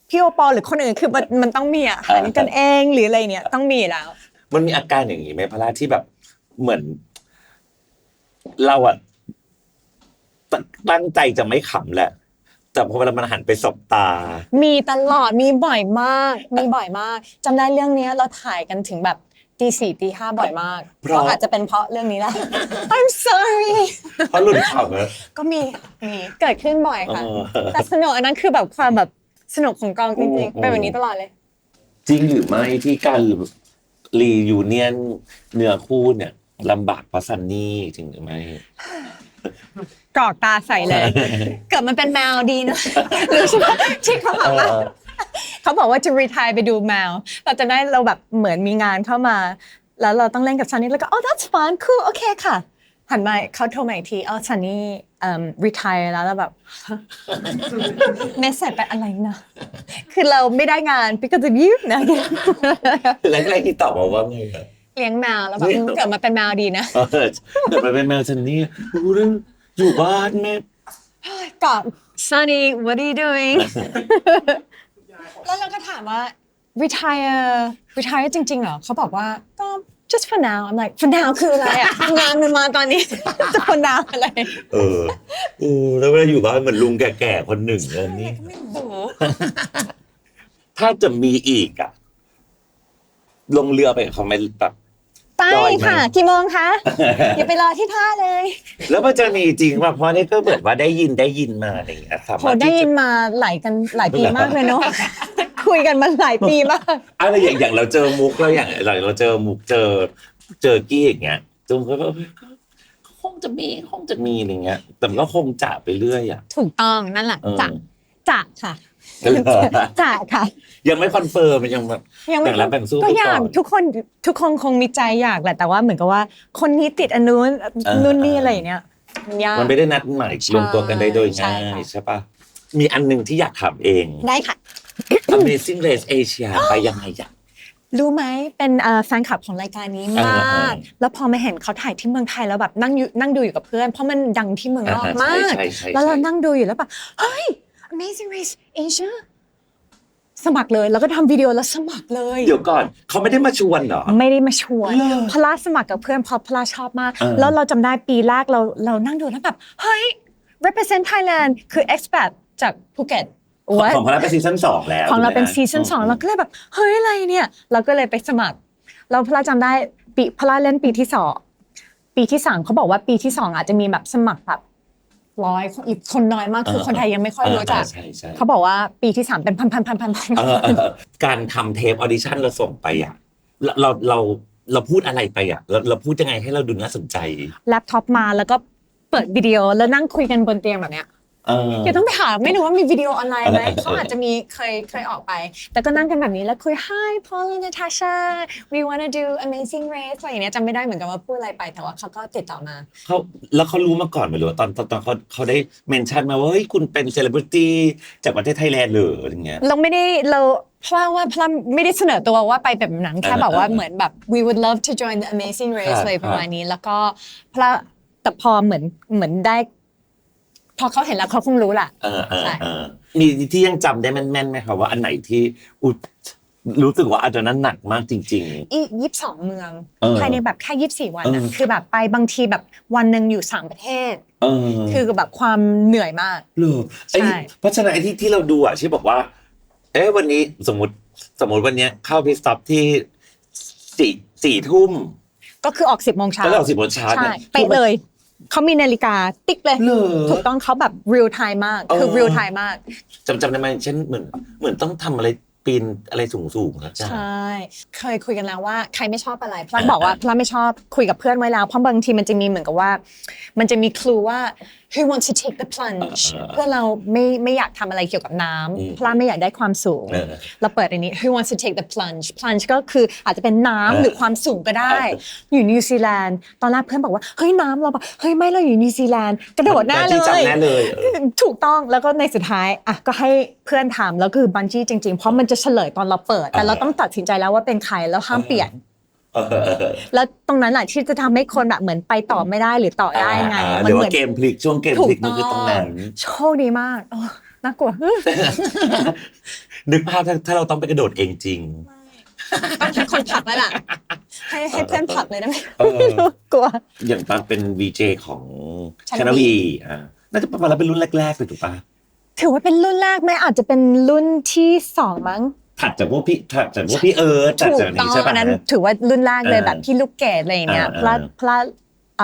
[SPEAKER 1] พี่โอปอลหรือคนอื่นคือมันมันต้องมีอะหันกันเองหรืออะไรเนี่ยต้องมีแล้ว
[SPEAKER 2] มันมีอาการอย่างนี้ไหมพระราที่แบบเหมือน เราอะตั้งตั้งใจจะไม่ขำแหละ แต่พอเวลามันหันไปสบตา
[SPEAKER 1] มีตลอดมีบ่อยมาก มีบ่อยมากจำได้เรื่องเนี้ยเราถ่ายกันถึงแบบตีสี่ตีห้าบ่อยมาก
[SPEAKER 2] เพราะ
[SPEAKER 1] อาจจะเป็นเพราะเรื่องนี้แหละ I'm sorry
[SPEAKER 2] เพราะหลุดขำอะ
[SPEAKER 1] ก็มีมีเกิดขึ้นบ่อยค่ะ
[SPEAKER 2] เออ
[SPEAKER 1] แต่สนุกอันนั้นคือแบบความแบบสนุกของกองจริง
[SPEAKER 2] อืม
[SPEAKER 1] ๆเป็นแบบนี้ตลอดเลย
[SPEAKER 2] จริงหรือไม่ที่การรียูเนียนเนื้อคู่เนี่ยลำบากเพราะซันนี่จริงหรือไม่
[SPEAKER 1] กรอกตาใส่เลย เกิดมันเป็นแมวดีนะรู้ใช่ไหมที่เขาบอกว่า
[SPEAKER 2] เออ
[SPEAKER 1] เขาบอกว่าจะรีทายไปดูแมว เราจะได้เราแบบเหมือนมีงานเข้ามา แล้วเราต้องเล่นกับซันนี่แล้วก็ oh that's fun cool โอเคค่ะ หันมาเขาโทรมาอีกทีอ๋อซันนี่เอ่อ retire แล้วแล้วแบบเมสเซจไปอะไรนะ คือเราไม่ได้งาน because of you นะ
[SPEAKER 2] แล้วแรกที่ตอบมาว่าไงอะ
[SPEAKER 1] เลี้ยงแมวแล้วแบบเกิดมาเป็นแมวดีนะ
[SPEAKER 2] เออแต่มันเป็นแมวซันนี่รู้เรื่องอยู่บ้านแม่
[SPEAKER 1] กอด Sunny what are you doing แล้วเราก็ถามว่า retire retire จริงๆเหรอเขาบอกว่าก็ just for now I'm like for now คืออะไรอะงานมันมาตอนนี้ จะ for now อะไร
[SPEAKER 2] เออเออแล้วเวลาอยู่บ้านเหมือนลุงแก่ๆคนหนึ่งเลยนี่
[SPEAKER 1] ไม่รู้
[SPEAKER 2] ถ้าจะมีอีกอะลงเรือไปกับเขาไหมแบบ
[SPEAKER 1] ไป
[SPEAKER 2] จอยไหม
[SPEAKER 1] ค่ะ กี่โมงคะ อย่าไปรอที่ท่าเลย
[SPEAKER 2] แล้วมันจะมีจริงป่ะเพราะนี่ก็แบบว่าได้ยินได้ยินมาอะไรอย่างเงี้ยสา
[SPEAKER 1] โห
[SPEAKER 2] มารถ
[SPEAKER 1] ได้
[SPEAKER 2] ที่
[SPEAKER 1] ยิ
[SPEAKER 2] จะ
[SPEAKER 1] นมาหลายกันหลายปีมากเลยเนาะ คุยกันมาหลายปีมาก
[SPEAKER 2] อะไรอย่างอย่างเราเจอมุกเราอย่างเราเราเจอมุกเจอ เจอกี้อย่างเงี้ยจุมก็แบบก็คงจะมีคงจะมีอะไรเงี้ย แต่มันก็คงจ่าไปเรื่อยอะ
[SPEAKER 1] ถูกต้องนั่นแหละ
[SPEAKER 2] เออ
[SPEAKER 1] จะจะค่ะจะค่ะ
[SPEAKER 2] ยังไม่คอนเฟิร์มมันยังแบบ
[SPEAKER 1] ยังไม่
[SPEAKER 2] แบ่งรับแบ่งสู้
[SPEAKER 1] ก็
[SPEAKER 2] ไป
[SPEAKER 1] อยาก
[SPEAKER 2] ก่อน
[SPEAKER 1] ทุกคนทุกคนคงมีใจอยากแหละแต่ว่าเหมือนกับว่า คนนี้ติดอันนู้น
[SPEAKER 2] เออ
[SPEAKER 1] นู่นนี่อะไรอย่างเงี้ยมันยาก
[SPEAKER 2] มันไม่ได้นัดหมาย
[SPEAKER 1] ใช่
[SPEAKER 2] รวมตัวกันได้โดย
[SPEAKER 1] ใช่
[SPEAKER 2] ง่าย
[SPEAKER 1] ค่ะ
[SPEAKER 2] ใช่ปะมีอันหนึ่งที่อยากถามเอง
[SPEAKER 1] ได้ค่ะ
[SPEAKER 2] Amazing Race Asia ไปยังไงอะ
[SPEAKER 1] รู้ไหมเป็นเอ่อแฟนคลับของรายการนี้ม
[SPEAKER 2] เออเอา
[SPEAKER 1] ก
[SPEAKER 2] อ
[SPEAKER 1] แล้วพอมาเห็นเขาถ่ายที่เมืองไทยแล้วแบบนั่งอยู่นั่งดูอยู่กับเพื่อน เพราะมันดังที่เมืองนอก
[SPEAKER 2] อ่าใช่
[SPEAKER 1] มาก
[SPEAKER 2] ใช่ใช่
[SPEAKER 1] แล้วเรา
[SPEAKER 2] ใช่
[SPEAKER 1] นั่งดูอยู่แล้วแบบเฮ้ย Amazing Race Asia สมัครเลย แล้วก็ทำวิดีโอแล้วสมัครเลย
[SPEAKER 2] เดี๋ยวก่อนเขาไม่ได้มาชวนเหรอ
[SPEAKER 1] ไม่ได้มาชวน
[SPEAKER 2] เหรอ
[SPEAKER 1] พลาสมัครกับเพื่อนเพราะพลาชอบมาก
[SPEAKER 2] เออ
[SPEAKER 1] แล้วเราจำได้ปีแรกเราเรานั่งดูแล้วแบบ เฮ้ย represent Thailand คือ expat จากภูเก็ต What?
[SPEAKER 2] ของพระราเป็นซีซั่นสองแล้ว
[SPEAKER 1] ของเราเป็น
[SPEAKER 2] ถูกไหม
[SPEAKER 1] ซีซั่นสองเราก็เลยแบบ เฮ้ย อะไรเนี่ย เราก็เลยไปสมัคร เราพลาจำได้ปีพลาเล่นปีที่สองปีที่สามเขาบอกว่าปีที่สองอาจจะมีแบบสมัครแบบ ร้อยคนอีกคนน้อยมากคือคนไทยยังไม่ค่อยรู้จัก
[SPEAKER 2] ใช่ใช่
[SPEAKER 1] เขาบอกว่าปีที่สามเป็นพันพันพันพันพัน
[SPEAKER 2] เออเออเออการทำเทปออดิชั่นเราส่งไปอะเราเราเราเราพูดอะไรไปอะเราเราพูดยังไงให้เราดูน่าสนใจ
[SPEAKER 1] แล็ปท็อปมาแล้วก็เปิดวิดีโอแล้วนั่งคุยกันบนเตียงแบบเนี้ย
[SPEAKER 2] เออ
[SPEAKER 1] เดี๋ยวต้องไปหาไม่รู้ว่ามีวิดีโอออนไลน์ไหม
[SPEAKER 2] เออเออเออ
[SPEAKER 1] เขาอาจจะมีเคยเคยออกไป แต่ก็นั่งกันแบบนี้แล้วคุย Hi Paul and Natasha we wanna do amazing race อะไรอย่างเนี้ยจำไม่ได้เหมือนกันว่าพูดอะไรไปแต่ว่าเขาก็ติดต่อมา
[SPEAKER 2] เขาแล้วเขารู้มาก่อนไหมหรือว่าตอนตอนตอนเขาเขาได้เมนชั่นมาว่าเฮ้ยคุณเป็นเซเลบริตี้จากประเทศไทยแลนด์หรืออะไรเงี้ย
[SPEAKER 1] เราไม่ได้เราเพราะว่าเพราะไม่ได้เสนอตัวว่าไปแบบนั้นแค่แบบว่า
[SPEAKER 2] เออเออ
[SPEAKER 1] เหมือนแบบ we would love to join the amazing
[SPEAKER 2] ค
[SPEAKER 1] race
[SPEAKER 2] รับ
[SPEAKER 1] เลยประมาณนี้ แล้วก็เพราะแต่พอเหมือนเหมือนได้ พอเขาเห็นแล้วเขาคงรู้แหละ
[SPEAKER 2] เออเออ
[SPEAKER 1] ใช่
[SPEAKER 2] เออมีที่ยังจำได้แม่นๆไหมครับว่าอันไหนที่อุยรู้สึกว่าอาจจะนั้นหนักมากจริง
[SPEAKER 1] อียี่สิบสองเมือง
[SPEAKER 2] เออ
[SPEAKER 1] ภายในแบบแค่ยี่สิบสี่วันอะ
[SPEAKER 2] เออ
[SPEAKER 1] คือแบบไปบางทีแบบวันหนึ่งอยู่สามประเทศ
[SPEAKER 2] ๆ เออ
[SPEAKER 1] คือแบบความเหนื่อยมาก
[SPEAKER 2] เหรอไอ้
[SPEAKER 1] ใช่
[SPEAKER 2] เพราะฉะนั้นไอ้ที่ที่เราดูอะที่บอกว่า เอ๊ะวันนี้สมมติสมมติวันเนี้ยเข้าพิสต็อปที่สี่สี่ทุ่ม
[SPEAKER 1] ก็คือออกสิบโมงเช้า
[SPEAKER 2] แล้วเราสิบโมงเช้า
[SPEAKER 1] ใช่
[SPEAKER 2] เนี่ย
[SPEAKER 1] เป๊ะเลย เขามีนาฬิกาติ๊กเลย
[SPEAKER 2] เหรอ
[SPEAKER 1] ถูกต้องเขาแบบ real time มาก คือ
[SPEAKER 2] เออ
[SPEAKER 1] real time มาก
[SPEAKER 2] จำจำได้ไหมฉันเหมือนเหมือนต้องทำอะไรปีนอะไรสูงสูงๆนะจ๊ะ
[SPEAKER 1] ใช่ เคยคุยกันแล้วว่าใครไม่ชอบอะไรพลัดบอกว่าพลัดไม่ชอบคุยกับเพื่อนไว้แล้วเพราะบางทีมันจะมีเหมือนกับว่า มันจะมีคลูว่า who wants to take the plunge
[SPEAKER 2] เออเออ
[SPEAKER 1] เพื่อเราไม่ไม่อยากทำอะไรเกี่ยวกับน้
[SPEAKER 2] อืมำ
[SPEAKER 1] พลัดไม่อยากได้ความสูง
[SPEAKER 2] เออ
[SPEAKER 1] เราเปิดอันนี้ who wants to take the plunge plunge ก็คืออาจจะเป็นน้ำ
[SPEAKER 2] เออ
[SPEAKER 1] หรือความสูงก็ได้
[SPEAKER 2] เออ
[SPEAKER 1] อยู่นิวซีแลนด์ตอนแรกเพื่อนบอกว่าเฮ้ยน้ำเราแบบเฮ้ยไม่เราอยู่นิวซีแลนด์กระโดดหน้าเล
[SPEAKER 2] ที่จำ
[SPEAKER 1] ย
[SPEAKER 2] แน่เลยเออ
[SPEAKER 1] ถูกต้องแล้วก็ในสุดท้ายอะก็ให้เพื่อนทำแล้วคือบันจี้จริงๆ เพราะมันจะเฉลยตอนเราเปิด แต่เราต้องตัดสินใจแล้วว่าเป็นใครแล้วห้ามเปลี่ยน แล้วตรงนั้นแหละที่จะทำให้คนแบบเหมือนไปต่อไม่ได้หรือต่อได้ไง
[SPEAKER 2] อ่าห
[SPEAKER 1] มั
[SPEAKER 2] รือ
[SPEAKER 1] เหมื
[SPEAKER 2] ว่าเกมพลิกช่วงเกม
[SPEAKER 1] ถู
[SPEAKER 2] พ
[SPEAKER 1] ก
[SPEAKER 2] ลิกมันคือตรงนั้น
[SPEAKER 1] โชคดีมากโอ้น่ากลัว
[SPEAKER 2] นึกภาพถ้าถ้าเราต้องไปกระโดดเองจริง
[SPEAKER 1] ต้องให้คนผลักแล้วล่ะ ให้ให้เพื่อนผลักเลยได้ไหม
[SPEAKER 2] เออ
[SPEAKER 1] ไม่รู้กลัว
[SPEAKER 2] อย่างตอนเป็น VJ ของ
[SPEAKER 1] ช
[SPEAKER 2] ช
[SPEAKER 1] น
[SPEAKER 2] น
[SPEAKER 1] วี
[SPEAKER 2] วีอ่าน่าจะประมาณแล้วเป็นรุ่นแรกๆเลยถูกปะ
[SPEAKER 1] ถือว่าเป็นรุ่นแรกไหมอาจจะเป็นรุ่นที่สองมั้ง
[SPEAKER 2] ถัดจากพวกพี่ถัดจากพวกพี่เอิร์ธถัด
[SPEAKER 1] ถูก
[SPEAKER 2] จาก
[SPEAKER 1] ต้
[SPEAKER 2] นี้
[SPEAKER 1] อง
[SPEAKER 2] ใช่
[SPEAKER 1] อั
[SPEAKER 2] ปะ
[SPEAKER 1] นนั้นถือว่ารุ่นแรกเลย
[SPEAKER 2] เออ
[SPEAKER 1] แบบพี่ลูกเกดอะไรอย่างเงี้ย
[SPEAKER 2] เออ
[SPEAKER 1] พลาด
[SPEAKER 2] เออ
[SPEAKER 1] พลาด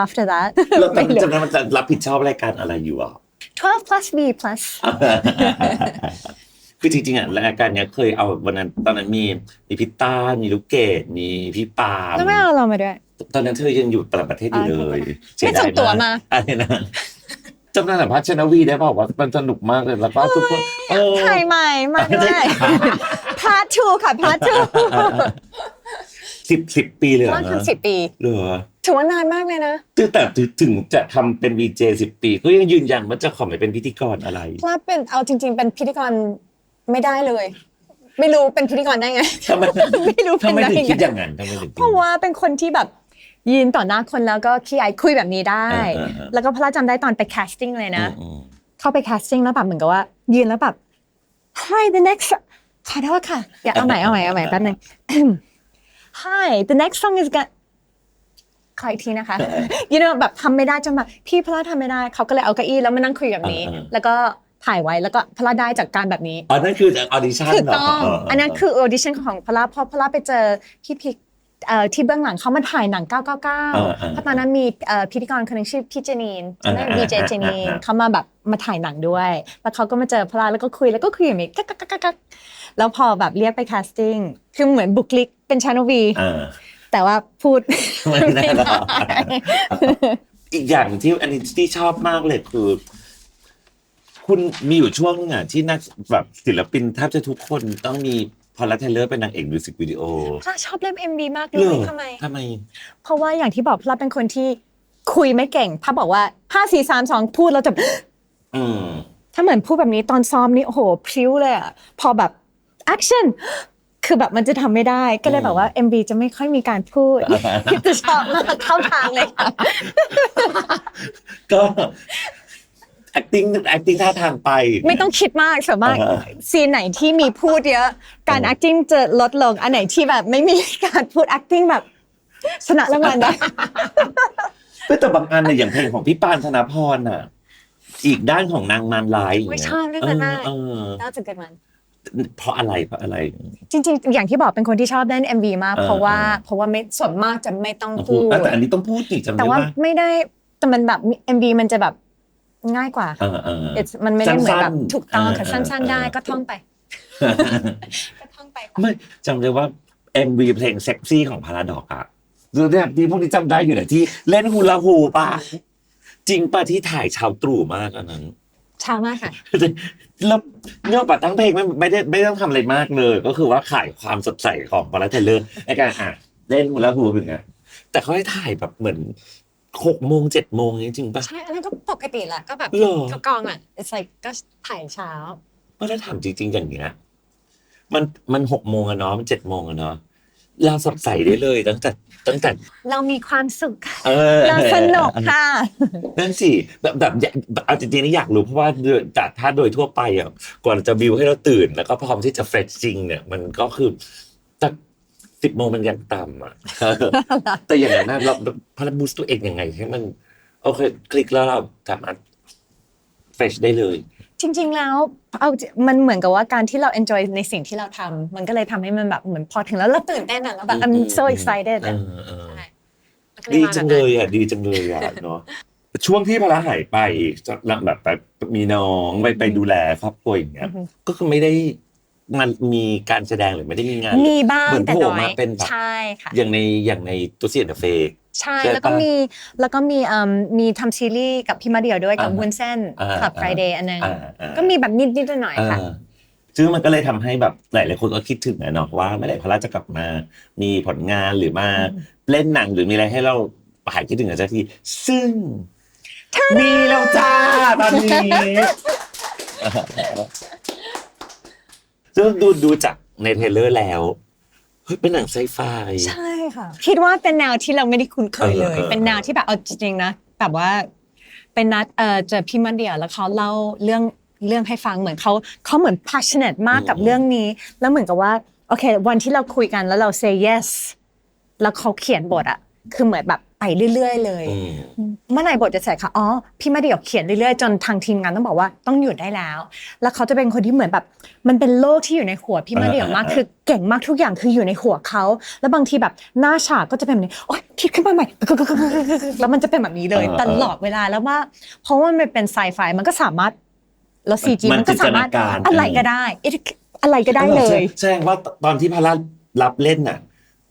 [SPEAKER 1] after that
[SPEAKER 2] แล้วตอน
[SPEAKER 1] ไม่
[SPEAKER 2] นั้น
[SPEAKER 1] รู้
[SPEAKER 2] จำได้มันจะรับผิดชอบรายการอะไรอยู่อะ
[SPEAKER 1] 12 plus B plus
[SPEAKER 2] คือจริงๆอะรายการเนี้ยเคยเอาวันนั้นตอนนั้นมีมีพี่ต้ามีลูกเกดมีพี่ปาล์ม
[SPEAKER 1] แล้วไม่เอาเรามาด้วย
[SPEAKER 2] ตอนนั้นเธอยังอยู่ต่างประเทศอยู่เลย
[SPEAKER 1] ไม่ส่งตั๋วมา
[SPEAKER 2] อะไรนะ จำได้สัมภาษณ์ชนวีได้บอกว่ามันสนุกมากเลยแล้วก็ทุกคนเออ
[SPEAKER 1] ถ่ายใหม่มาด้วยพาร์ททูค่ะพาร์ททู
[SPEAKER 2] สิบสิบปีเลยเหรอ
[SPEAKER 1] ว่า
[SPEAKER 2] นะ
[SPEAKER 1] ทำสิบปี
[SPEAKER 2] เหรอ
[SPEAKER 1] ถือว่านานมากเลยนะ
[SPEAKER 2] คือแต่ถึงจะทำเป็นวีเจสิบปี ก็ยังยืนยันว่าจะขอไม่เป็นพิธีกรอะไร
[SPEAKER 1] พลาดเป็นเอาจริง ๆ เป็นพิธีกรไม่ได้เลย ไม่รู้เป็นพิธีกรได้ไง
[SPEAKER 2] ทำไม
[SPEAKER 1] ไม่รู้เป็น
[SPEAKER 2] ทำไม
[SPEAKER 1] ได้
[SPEAKER 2] ถึงคิดอ
[SPEAKER 1] ไง
[SPEAKER 2] ย่างนั้นทำไมถึงคิด
[SPEAKER 1] เพราะว่าเป็นคนที่แบบ ยืนต่อหน้าคนแล้วก็ขี้อายคุยแบบนี้ได้
[SPEAKER 2] เออเออเออ
[SPEAKER 1] แล้วก็พลาดจำได้ตอนไปแคสติ้งเลยนะ
[SPEAKER 2] อืม
[SPEAKER 1] เข้าไปแคสติ้งแล้วแบบเหมือนกับว่า ยืนแล้วแบบ Hi the next ขอโทษค่ะอย่าเอาใหม่เอาใหม่เอาใหม่แป๊บนึง Hi the next song is gonna ขออีกทีนะคะ you know แบบทำไม่ได้จนแบบพี่พลาดทำไม่ได้เขาก็เลยเอาเก้าอี้แล้วมานั่งคุยแบบนี้
[SPEAKER 2] เออเออ
[SPEAKER 1] แล้วก็ถ่ายไว้แล้วก็พลาดได้จากการแบบนี้
[SPEAKER 2] อ๋อนั่นคือออดิชั่น
[SPEAKER 1] ถูก
[SPEAKER 2] เหรอ
[SPEAKER 1] ต้อง
[SPEAKER 2] เอั
[SPEAKER 1] นนั้นคือออดิชั่นของพลาพอพลาไปเจอพี่พิกเอ่อ ที่เบื้องหลังเขามาถ่ายหนัง 999เพราะตอนนั้นมีเอ่อพิธีกรคนหนึงชื่อพี่เจนีนใช่ไหม
[SPEAKER 2] อ่า
[SPEAKER 1] วีเจเจนีนเขามาแบบมาถ่ายหนังด้วย แล้วเขาก็มาเจอพลาแล้วก็คุยแล้วก็คุยอย่างนี้กักกักกักกักแล้วพอแบบเรียกไปแคสติ้งคือเหมือนบุคลิกเป็นชานวี
[SPEAKER 2] อ่า
[SPEAKER 1] แต่ว่าพูด
[SPEAKER 2] ไม่ได้หรอกอีกอย่างที่อันนี้ที่ชอบมากเลยคือ คุณมีอยู่ช่วงนึงอะที่นักแบบศิลปินแทบจะทุกคนต้องมี พอลลาเทเลอร์เป็นนางเอกมิวสิกวิดีโอ
[SPEAKER 1] พลาชอบเล่น MV มากเล
[SPEAKER 2] เหร
[SPEAKER 1] ย
[SPEAKER 2] อ
[SPEAKER 1] ทำไม
[SPEAKER 2] ทำไม
[SPEAKER 1] เพราะว่าอย่างที่บอกพลาเป็นคนที่คุยไม่เก่งถ้าบอกว่าห้าสี่สามสองพูดแล้วจะ
[SPEAKER 2] อืม
[SPEAKER 1] ถ้าเหมือนพูดแบบนี้ตอนซ้อมนี่โอ้โหพริ้วเลยอะพอแบบ action คือแบบมันจะทำไม่ได้ก็เลยแบบว่า MV จะไม่ค่อยมีการพูด จะชอบมากเข้าทางเลยค่ะ
[SPEAKER 2] ก็ acting acting ท่าทางไป
[SPEAKER 1] ไม่ต้องคิดมากส่วนมาก
[SPEAKER 2] อ่าฮะ
[SPEAKER 1] ซีนไหนที่มีพูดเยอะ การ acting จะลดลง อันไหนที่แบบไม่มีการพูด acting แบบชนะรางวัลได้
[SPEAKER 2] แต่บางอันเนี่ยอย่างเพลงของพี่ปานธนพรน่ะ อีกด้านของนางนานร้ายอย่าง
[SPEAKER 1] ไม่
[SPEAKER 2] เงี้ย
[SPEAKER 1] ชอบเรื่องนั้นมาก
[SPEAKER 2] เออ
[SPEAKER 1] น่าจะเกิดมัน
[SPEAKER 2] เออเพราะอะไรเพราะอะไร
[SPEAKER 1] จริงๆ อย่างที่บอกเป็นคนที่ชอบเล่น MV มาก
[SPEAKER 2] เออ
[SPEAKER 1] เพราะว่า
[SPEAKER 2] เออ
[SPEAKER 1] เพราะว่าไม่ส่วนมากจะไม่ต้อง
[SPEAKER 2] พู
[SPEAKER 1] พู
[SPEAKER 2] ด
[SPEAKER 1] ด
[SPEAKER 2] แต่อันนี้ต้องพูดนี่จำ
[SPEAKER 1] แต่
[SPEAKER 2] ได้
[SPEAKER 1] ว่า
[SPEAKER 2] ว่า
[SPEAKER 1] ไม่ได้แต่มันแบบ MV มันจะแบบ ง่ายกว่า
[SPEAKER 2] เออเออ
[SPEAKER 1] It's มันไม่ได้เหมือนแบบ
[SPEAKER 2] สั้นๆ
[SPEAKER 1] ถูกต้องค่ะ
[SPEAKER 2] เออ
[SPEAKER 1] สั้นๆได้
[SPEAKER 2] เออ
[SPEAKER 1] ก็ท่องไป ก็ท่องไปค่ะ
[SPEAKER 2] ไม่จำได้ว่า MV เพลงเซ็กซี่ของพาราดอกอะดูเนี่ยที่พวกนี้จำได้อยู่เนี่ยที่ เล่นฮูลาฮูปะจริงปะที่ถ่ายชาวตรู่มากอันนั้น
[SPEAKER 1] ช้ามากค่ะ
[SPEAKER 2] แล้วเนื้อปัดทั้งเพลงไม่ไม่ได้ไม่ต้องทำอะไรมากเลย ก็คือว่าขายความสดใสของพาราเทเลอร์ในการอะเล่นฮูลาฮูเป็นไงแต่เขาให้ถ่ายแบบเหมือน หกโมงเจ็ดโมงจริงๆปะ
[SPEAKER 1] ใช่อันนั้นก็ปกติแหละก็แบบ
[SPEAKER 2] เหรอ
[SPEAKER 1] ก็กองอะ it's like ก็ถ่ายเช้า
[SPEAKER 2] เมื่อถ้าถามจริงๆอย่างเงี้ยมันมันหกโมงอะเนาะมันเจ็ดโมงอะเนาะเราสดใสได้เลยตั้งแต่ตั้งแต่
[SPEAKER 1] เรามีความสุข
[SPEAKER 2] เออ
[SPEAKER 1] เราสนุกค่ะ
[SPEAKER 2] นั่นสิแบบแบบแบบเอาจริงๆนี่อยากรู้เพราะว่าโดยแต่ถ้าโดยทั่วไปอะกว่าจะบิวให้เราตื่นแล้วก็พร้อมที่จะเฟรชจริงเนี่ยมันก็คือแต่ สิบโมงมันยังต่ำอะ แต่อย่างนั้นนะเราพลังบูสต์ตัวเองยังไงให้มันโอเคคลิกแล้วเราสามารถเฟรชได้เลย
[SPEAKER 1] จริง ๆ แล้วเอามันเหมือนกับว่าการที่เรา enjoy ในสิ่งที่เราทำมันก็เลยทำให้มันแบบเหมือนพอถึงแล้วเราตื่นเต้นอะแล้วแบบ I'm so excited
[SPEAKER 2] เอ
[SPEAKER 1] อะ
[SPEAKER 2] อเออ
[SPEAKER 1] ใช่มันก็
[SPEAKER 2] ดี
[SPEAKER 1] มา
[SPEAKER 2] จัง
[SPEAKER 1] แบบ
[SPEAKER 2] เล
[SPEAKER 1] นั้น
[SPEAKER 2] ยอะดีจังเลยอะเนาะช่วงที่พละหายไปจะแบบแบบมีน้องไปไปดูแลครอบครัวอย่างเงี้ยก็คือไม่ได้ มันมีการแสดงหรือไม่ได้มีงาน
[SPEAKER 1] มีบ้าง
[SPEAKER 2] เหมือน
[SPEAKER 1] แต่
[SPEAKER 2] โผล่
[SPEAKER 1] น้อย
[SPEAKER 2] มาเป็นแบบ
[SPEAKER 1] ใช่ค่ะ
[SPEAKER 2] อย่างในอย่างในตัวเสียนเฟก
[SPEAKER 1] ใช่
[SPEAKER 2] ใช่
[SPEAKER 1] แล้วก็
[SPEAKER 2] ปะ
[SPEAKER 1] มีแล้วก็มีเอ่มมีทำซีรีส์กับพี่มาเดียวด้วยกับ
[SPEAKER 2] อ่า
[SPEAKER 1] วุ้นเส้น
[SPEAKER 2] อ่า
[SPEAKER 1] คลับ
[SPEAKER 2] อ่า
[SPEAKER 1] ไฟเดย์อันนึง
[SPEAKER 2] อ่าอ่า
[SPEAKER 1] ก็มีแบบนิดนิดๆหน่อยๆค่ะ
[SPEAKER 2] อ่าซึ่งมันก็เลยทำให้แบบหลายหลายๆคนก็คิดถึงนะเนาะว่าเมื่อไหร่พระราชจะกลับมา มีผลงานหรือมาเล่นหนังหรือมีอะไรให้เราหายคิดถึงกันสักที ซึ่ง มีแล้วจ้าตอนนี้ ซึ่งดูดูจากในเทรลเลอร์แล้วเฮ้ยเป็นหนังไซไฟ
[SPEAKER 1] ใช่ค่ะ คิดว่าเป็นแนวที่เราไม่ได้คุ้นเคยเลย
[SPEAKER 2] เออเออ
[SPEAKER 1] เป็นแนวที่แบบเอาจริงๆนะแบบว่าเป็นนัดเอ่อเจอพี่มันเดียวแล้วเขาเล่าเรื่องเรื่องให้ฟังเหมือนเขาเขาเหมือน passionate มากกับเรื่องนี้ แล้วเหมือนกับว่าโอเค วันที่เราคุยกันแล้วเรา say yes แล้วเขาเขียนบทอะคือเหมือนแบบไป เรื่อยๆ เลย
[SPEAKER 2] อืม
[SPEAKER 1] เมื่อไหร่บทจะเสร็จคะอ๋อพี่มาเดี่ยวเขียนเรื่อยๆ จนทางทีมงานต้องบอกว่าต้องหยุดได้แล้ว แล้วเขาจะเป็นคนที่เหมือนแบบ มันเป็นโลกที่อยู่ในหัวพี่มาเดี่ยวมาก
[SPEAKER 2] อ่า
[SPEAKER 1] คือเก่งมากทุกอย่างคืออยู่ในหัวเขาแล้วบางทีแบบหน้าฉากก็จะเป็นแบบนี้โอ๊ยคิดขึ้นมาใหม่แล้วมันจะเป็นแบบนี้เลยตลอดเวลาแล้วว่า เพราะว่ามันเป็นไซไฟมันก็สามารถแล้วซีจี
[SPEAKER 2] มัน
[SPEAKER 1] มันก็สามารถ
[SPEAKER 2] จินตนาการ
[SPEAKER 1] อะไรก็ได้อะไรก็ได้เลย
[SPEAKER 2] แสดงว่าตอนที่พระราชรับเล่นน่ะ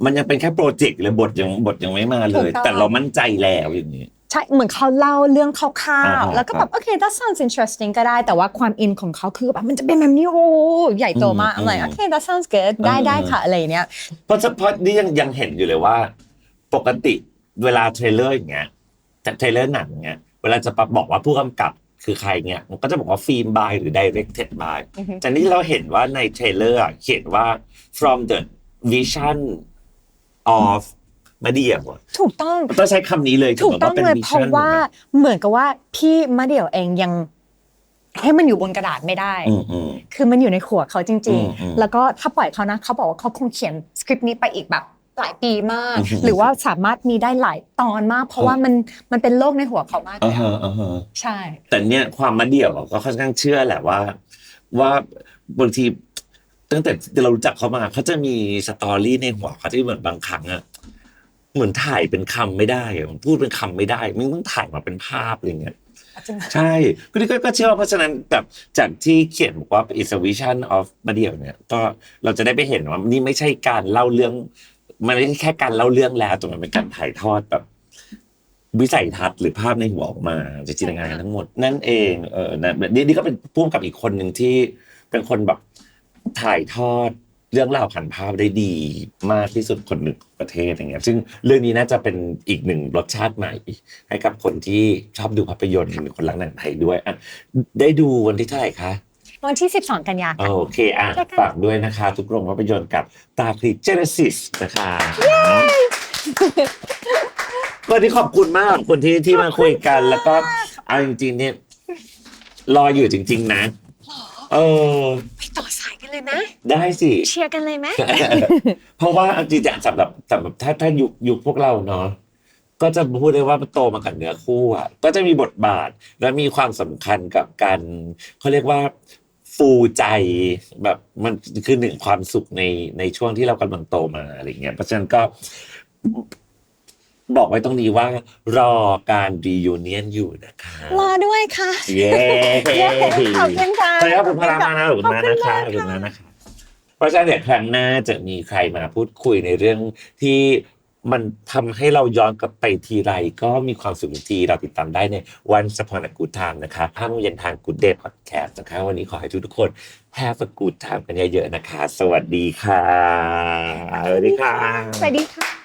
[SPEAKER 2] มันยังเป็นแค่โปรเจกต์เลยบทยังบทยังไม่มาเลย
[SPEAKER 1] ถูกต้อง
[SPEAKER 2] แต่เรามั่นใจแล้วอย่างนี้
[SPEAKER 1] ใช่เหมือนเขาเล่าเรื่องคร่าว
[SPEAKER 2] อ่า
[SPEAKER 1] ๆแล้วก็แบบโอเค that sounds interesting ก็ได้ แต่ว่าความอินของเขาคือแบบมันจะเป็นแบบนี้โอ้ใหญ่โตมาก
[SPEAKER 2] อืม
[SPEAKER 1] อะไร
[SPEAKER 2] อืม
[SPEAKER 1] โอเค that sounds good ได้
[SPEAKER 2] อืม
[SPEAKER 1] ได้ค่ะอะไรอย่างเนี้ย
[SPEAKER 2] เพราะเพราะนี่ยังยังเห็นอยู่เลยว่า ปกติเวลาเทรลเลอร์อย่างเงี้ยแต่เทรลเลอร์หนังเงี้ยเวลาจะบอกว่าผู้กำกับคือใครเงี้ยมันก็จะบอกว่าฟิล์มบายหรือ directed by
[SPEAKER 1] อือฮึ
[SPEAKER 2] แต่นี่เราเห็นว่าในเทรลเลอร์อะเขียนว่า from the vision of มาเดียม
[SPEAKER 1] ถูกต้อง
[SPEAKER 2] ต้องใช้คำนี้เลย
[SPEAKER 1] ถูกต้อง
[SPEAKER 2] ถึบ
[SPEAKER 1] เลย
[SPEAKER 2] ป็น
[SPEAKER 1] เพราะ
[SPEAKER 2] vision
[SPEAKER 1] ว่าเหมือนกับว่าพี่มาเดี่ยวเองยังให้มันอยู่บนกระดาษไม่ได้
[SPEAKER 2] อืมอืม
[SPEAKER 1] คือมันอยู่ในหัวเขาจริง
[SPEAKER 2] อืมอืม
[SPEAKER 1] ๆแล้วก็ถ้าปล่อยเขานะเขาบอกว่าเขาคงเขียนสคริปต์นี้ไปอีกแบบหลายปีมาก
[SPEAKER 2] อืม
[SPEAKER 1] หรือว่าสามารถมีได้หลายตอนมาก เพราะว่ามันมันเป็นโลกในหัวเขามากเล
[SPEAKER 2] อ่ายฮะ
[SPEAKER 1] อะ
[SPEAKER 2] อ่าฮะ
[SPEAKER 1] ใช่
[SPEAKER 2] แต่เนี่ยความมาเดี่ยวอะก็ค่อนข้างเชื่อแหละว่า ว่าบางที ตั้งแต่เรารู้จักเขามาเขาจะมีสตอรี่ในหัวเขาที่เหมือนบางครั้งอะเหมือนถ่ายเป็นคำไม่ได้อะพูดเป็นคำไม่ได้มันต้องถ่ายมาเป็นภาพอะไรเงี้ย
[SPEAKER 1] จริง
[SPEAKER 2] ใช่ก็นี่ก็ก็เชื่อว่าเพราะฉะนั้นแบบจากที่เขียนบอกว่า is a vision of มาเดี่ยวเนี่ยก็เราจะได้ไปเห็นว่านี่ไม่ใช่การเล่าเรื่อง มันไม่ใช่แค่การเล่าเรื่องแล้วแต่มันเป็นการถ่ายทอดแบบวิสัยทัศน์หรือภาพในหัวออกมาจากจินตนาการทั้งหมด นั่นเองเออนะนี่นี่ก็เป็นพุ่มกับอีกคนหนึ่งที่เป็นคนแบบ ถ่ายทอดเรื่องราวผ่านภาพได้ดีมากที่สุดคนหนึ่งของประเทศอย่างเงี้ยซึ่งเรื่องนี้น่าจะเป็นอีกหนึ่งรสชาติใหม่ ให้กับคนที่ชอบดูภาพยนตร์หรือคนรักหนังไทยด้วยอะได้ดูวันที่เท่าไหร่คะ
[SPEAKER 1] วันที่ 12 กันยาค่ะ
[SPEAKER 2] โอเคอะ
[SPEAKER 1] เจอกัน
[SPEAKER 2] ฝากด้วยนะคะ ทุกโรงภาพยนตร์กับตาคลิเจเนซิสนะคะวันนี้ขอบคุณมากขอบคุณที่ที่มาคุยกัน แล้วก็เอาจริงๆเนี่ยรออยู่จริง ๆนะเออ
[SPEAKER 1] เลยนะ
[SPEAKER 2] ได้สิ
[SPEAKER 1] เชียร์กันเลยไหม
[SPEAKER 2] เพราะว่าเอาจริงๆสำหรับสำหรับถ้าถ้ายุคยุคพวกเราเนาะก็จะพูดได้ว่ามันโตมากับเนื้อคู่อะก็จะมีบทบาทและมีความสำคัญกับการเขาเรียกว่าฟูใจแบบมันคือหนึ่งความสุขในในช่วงที่เรากำลังโตมาอะไรเงี้ยเพราะฉะนั้นก็ บอกไว้ตรงนี้ว่ารอการรียูเนียนอยู่นะคะ
[SPEAKER 1] รอด้วยค่ะ
[SPEAKER 2] เย้
[SPEAKER 1] เย้ขอบคุณค่ะ
[SPEAKER 2] ใช่ครับคุณพลามากนะขอบคุณมากนะคะ
[SPEAKER 1] ข
[SPEAKER 2] ข
[SPEAKER 1] อ
[SPEAKER 2] อ
[SPEAKER 1] บบคุ
[SPEAKER 2] คุณณ
[SPEAKER 1] มาก
[SPEAKER 2] มากนะคะเพราะฉะนั้นเดี๋ยวครั้งหน้าจะมีใครมาพูดคุยในเรื่องที่มันทำให้เราย้อนกลับไปทีไรก็มีความสุขทีเราติดตามได้ในวันสปอนกู d ไทม์นะคะห้าโมงเย็นทาง Good Day Podcast นะคะวันนี้ขอให้ทุกๆคน have a good time กันเยอะๆนะคะ สวัสดีค่ะ สวัสดีค่ะ
[SPEAKER 1] สวัสดีค่ะ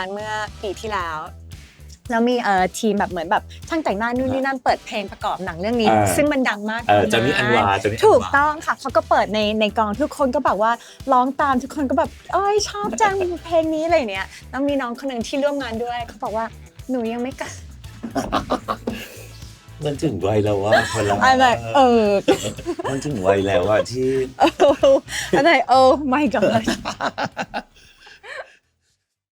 [SPEAKER 1] านเมื่อปีที่แล้ว แล้วมีเอ่อทีมแบบเหมือนแบบช่างแต่งหน้านู่นนี่นั่นเปิดเพลงประกอบหนังเรื่องนี้
[SPEAKER 2] อ่า
[SPEAKER 1] ซึ่งมันดังมาก
[SPEAKER 2] เออจอนนี่อันวาจอนนี่อันวา
[SPEAKER 1] ถูกต้องค่ะเขาก็เปิดในในกองทุกคนก็แบบว่าร้องตามทุกคนก็แบบเอ้ยชอบจัง เพลงนี้อะไรเนี้ยแล้วมีน้องคนหนึ่งที่ร่วมงานด้วยเขาบอกว่าหนูยังไม่กล้า
[SPEAKER 2] มันถึงวัยแล้วว่าคนเรา
[SPEAKER 1] อะไรเออ
[SPEAKER 2] มันถึงวัยแล้วว่าที่
[SPEAKER 1] อะไร oh my god